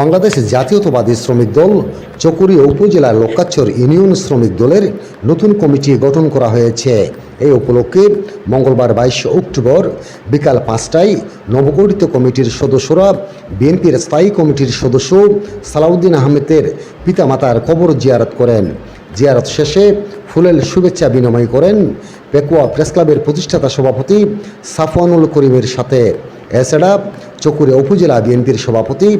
বাংলাদেশ জাতীয়তাবাদী শ্রমিক দল চকুরিয়া উপজেলার লোকাচ্চর ইউনিয়ন শ্রমিক দলের নতুন কমিটি গঠন করা হয়েছে। এই উপলক্ষে মঙ্গলবার বাইশ অক্টোবর বিকাল পাঁচটায় নবগঠিত কমিটির সদস্যরা বিএনপির স্থায়ী কমিটির সদস্য সালাউদ্দিন আহমেদের পিতামাতার কবর জিয়ারত করেন। জিয়ারত শেষে ফুলেল শুভেচ্ছা বিনিময় করেন পেকুয়া প্রেস ক্লাবের প্রতিষ্ঠাতা সভাপতি সাফওয়ানুল করিমের সাথে। এছাড়া চকুরিয়া উপজেলা বিএনপির সভাপতি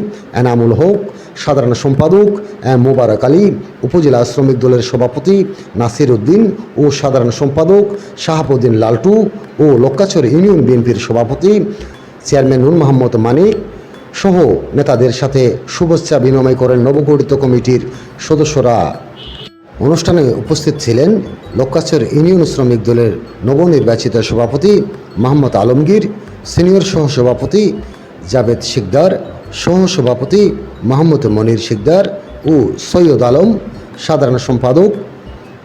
এনামুল হক, সাধারণ সম্পাদক এম মোবারক আলী, উপজেলা শ্রমিক দলের সভাপতি নাসির উদ্দিন ও সাধারণ সম্পাদক শাহাবুদ্দিন লালটু ও লক্কাচর ইউনিয়ন বিএনপির সভাপতি চেয়ারম্যান নুর মোহাম্মদ মানিক সহ নেতাদের সাথে শুভেচ্ছা বিনিময় করেন নবগঠিত কমিটির সদস্যরা। অনুষ্ঠানে উপস্থিত ছিলেন লক্কাচর ইউনিয়ন শ্রমিক দলের নবনির্বাচিত সভাপতি মোহাম্মদ আলমগীর, সিনিয়র সহ সভাপতি জাভেদ শিকদার সহ সভাপতি মোহাম্মদ মনির শিকদার ও সৈয়দ আলম সাধারণ সম্পাদক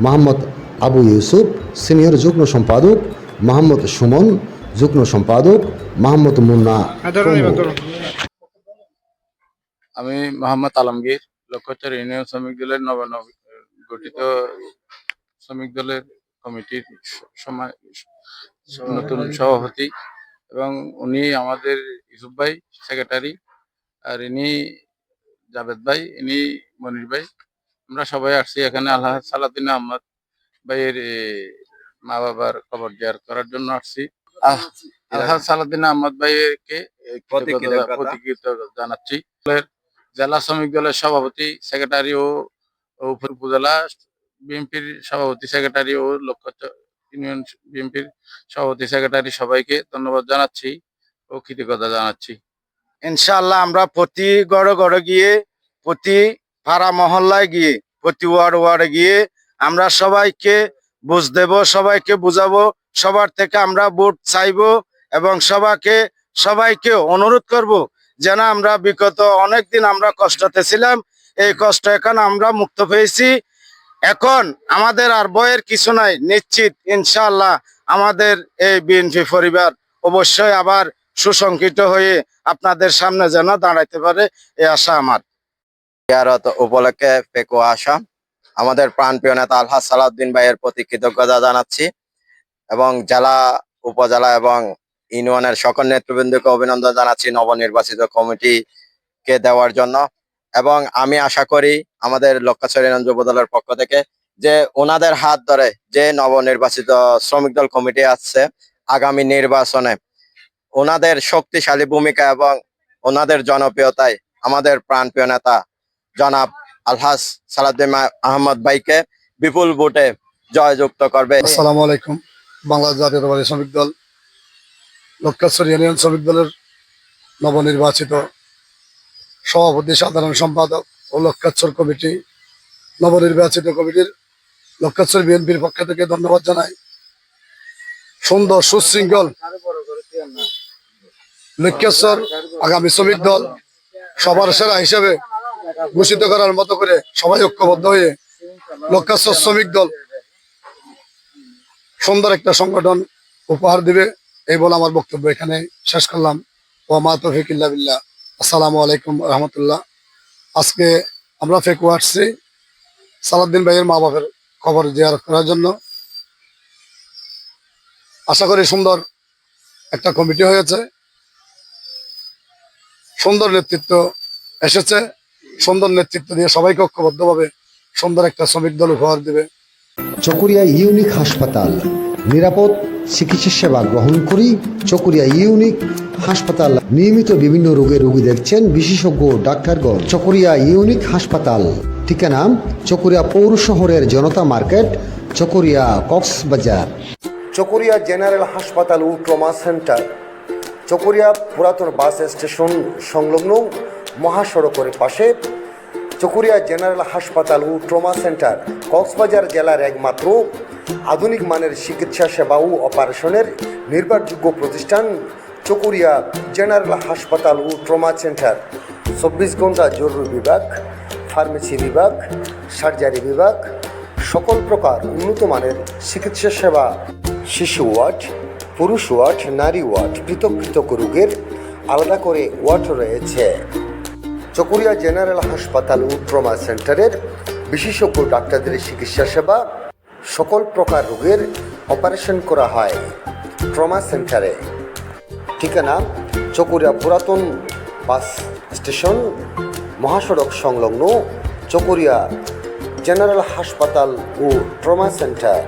মোহাম্মদ আবু ইউসুফ সিনিয়র যুগ্ম সম্পাদক মোহাম্মদ সুমন যুগ্ম সম্পাদক মোহাম্মদ মুন্না আমি মোহাম্মদ আলমগীর লক্ষ্যচর ইউনিয়ন শ্রমিক দলের নব নব- গঠিত শ্রমিক দলের কমিটির সময় নতুন সভাপতি। এবং উনি আমাদের ইউসুফ ভাই সেক্রেটারি আর ইনি জাভেদ ভাই ইনি মনির ভাই। আমরা সবাই আসছি এখানে আল্লাহ সালাদিন আহমদ ভাইয়ের মা বাবার কবর জিয়ার করার জন্য আসছি। আল্লাহ সালাদিন আহমদ ভাইকে কৃতজ্ঞতা। জানাচ্ছি। জেলা শ্রমিক দলের সভাপতি সেক্রেটারি ও ও উপজেলা বিএনপির সভাপতি সেক্রেটারি ও লক্ষ্য ইউনিয়ন বিএনপির সভাপতি, সেক্রেটারি সবাইকে ধন্যবাদ জানাচ্ছি ও কৃতজ্ঞতা জানাচ্ছি। ইনশাআল্লাহ আমরা প্রতি গড়ে গড়ে গিয়ে, প্রতি পাড়া মহল্লায় গিয়ে, প্রতি ওয়ার্ড ওয়ার্ডে গিয়ে আমরা সবাইকে বুঝ দেব, সবাইকে বুঝাবো, সবার থেকে আমরা ভোট চাইব এবং সবাইকে সবাইকে অনুরোধ করব যেন আমরা বিগত অনেকদিন আমরা কষ্টতে ছিলাম, এই কষ্ট এখন আমরা মুক্ত পেয়েছি। এখন আমাদের আর বয়ের কিছু নাই, নিশ্চিত ইনশাল্লাহ আমাদের এই বিএনপি পরিবার অবশ্যই আবার সুসংকিত হয়ে আপনাদের সামনে যেন দাঁড়াইতে পারে, এ আশা আমার। জিয়ারত উপলক্ষে পেকো আসা। আমাদের প্রাণপ্রিয় নেতা আলহাজ সালাউদ্দিন ভাইয়ের প্রতি কৃতজ্ঞতা জানাচ্ছি এবং জেলা, উপজেলা এবং ইউনিয়নের সকল নেতৃবৃন্দকে অভিনন্দন জানাচ্ছি নবনির্বাচিত কমিটিকে দেওয়ার জন্য। এবং আমি আশা করি আমাদের লক্ষ্যাচরী যুব দলের পক্ষ থেকে যে ওনাদের হাত ধরে যে নবনির্বাচিত শ্রমিক দল কমিটি আছে আগামী নির্বাচনে ওনাদের শক্তিশালী ভূমিকা এবং ওনাদের জনপ্রিয়তায় আমাদের প্রাণপ্রিয় নেতা জনাব আলহাজ সালাদ্দিন আহমদ ভাইকে বিপুল ভোটে জয়যুক্ত করবে। আসসালামু আলাইকুম। বাংলাদেশ জাতীয়তাবাদী শ্রমিক দল লক্ষ্যেশ্বর ইউনিয়ন শ্রমিক দলের নবনির্বাচিত সভাপতি, সাধারণ সম্পাদক ও লক্ষ্যাচ্ছর কমিটি, নবনির্বাচিত কমিটির লক্ষ্যাচ্ছর বিএনপির পক্ষ থেকে ধন্যবাদ জানাই। সুন্দর, সুশৃঙ্খল লক্ষ্যেশ্বর আগামী শ্রমিক দল সবার সেরা হিসেবে ঘোষিত করার মতো করে সবাই ঐক্যবদ্ধ হয়ে লক্ষ্যাচ্ছর শ্রমিক দল সুন্দর একটা সংগঠন উপহার দিবে, এই বলে আমার বক্তব্য এখানে শেষ করলাম। ও মা তফিকিল্লা বিল্লাহ। আসসালামু আলাইকুম রহমতুল্লাহ। আজকে আমরা ফেকু আসছি সালাদ্দিন ভাইয়ের মা বাপের খবর জিয়ারত করার জন্য। আশা করি সুন্দর একটা কমিটি হয়েছে। সুন্দর নেতৃত্ব এসেছে। সুন্দর নেতৃত্ব দিয়ে সবাইকে ঐক্যবদ্ধভাবে সুন্দর একটা শ্রমিক দল উপহার দেবে। চকুরিয়া ইউনিক হাসপাতাল, নিরাপদ চিকিৎসা সেবা গ্রহণ করি চকুরিয়া ইউনিক হাসপাতাল। নিয়মিত বিভিন্ন রোগের রোগী দেখছেন বিশেষজ্ঞ ডাক্তারগণ। চকুরিয়া ইউনিক হাসপাতাল। ঠিকানা চকুরিয়া পৌর শহরের জনতা মার্কেট, চকুরিয়া কক্সবাজার। চকুরিয়া জেনারেল হাসপাতাল ও ট্রমা সেন্টার। চকুরিয়া পুরাতন বাস স্টেশন সংলগ্ন মহাসড়কের পাশে চকুরিয়া জেনারেল হাসপাতাল ও ট্রমা সেন্টার। কক্সবাজার জেলার একমাত্র আধুনিক মানের চিকিৎসা সেবা ও অপারেশনের নির্ভরযোগ্য প্রতিষ্ঠান চকুরিয়া জেনারেল হাসপাতাল ও ট্রমা সেন্টার। চব্বিশ ঘণ্টা জরুরি বিভাগ, ফার্মেসি বিভাগ, সার্জারি বিভাগ, সকল প্রকার উন্নত মানের চিকিৎসা সেবা, শিশু ওয়ার্ড, পুরুষ ওয়ার্ড, নারী ওয়ার্ড, পৃথক পৃথক রোগের আলাদা করে ওয়ার্ড রয়েছে। চকুরিয়া জেনারেল হাসপাতাল ও ট্রমা সেন্টারের বিশেষজ্ঞ ডাক্তারদের চিকিৎসা সেবা, সকল প্রকার রোগের অপারেশন করা হয়। ট্রমা সেন্টারে ঠিকানা চকুরিয়া পুরাতন বাস স্টেশন মহাসড়ক সংলগ্ন চকুরিয়া জেনারেল হাসপাতাল ও ট্রমা সেন্টার।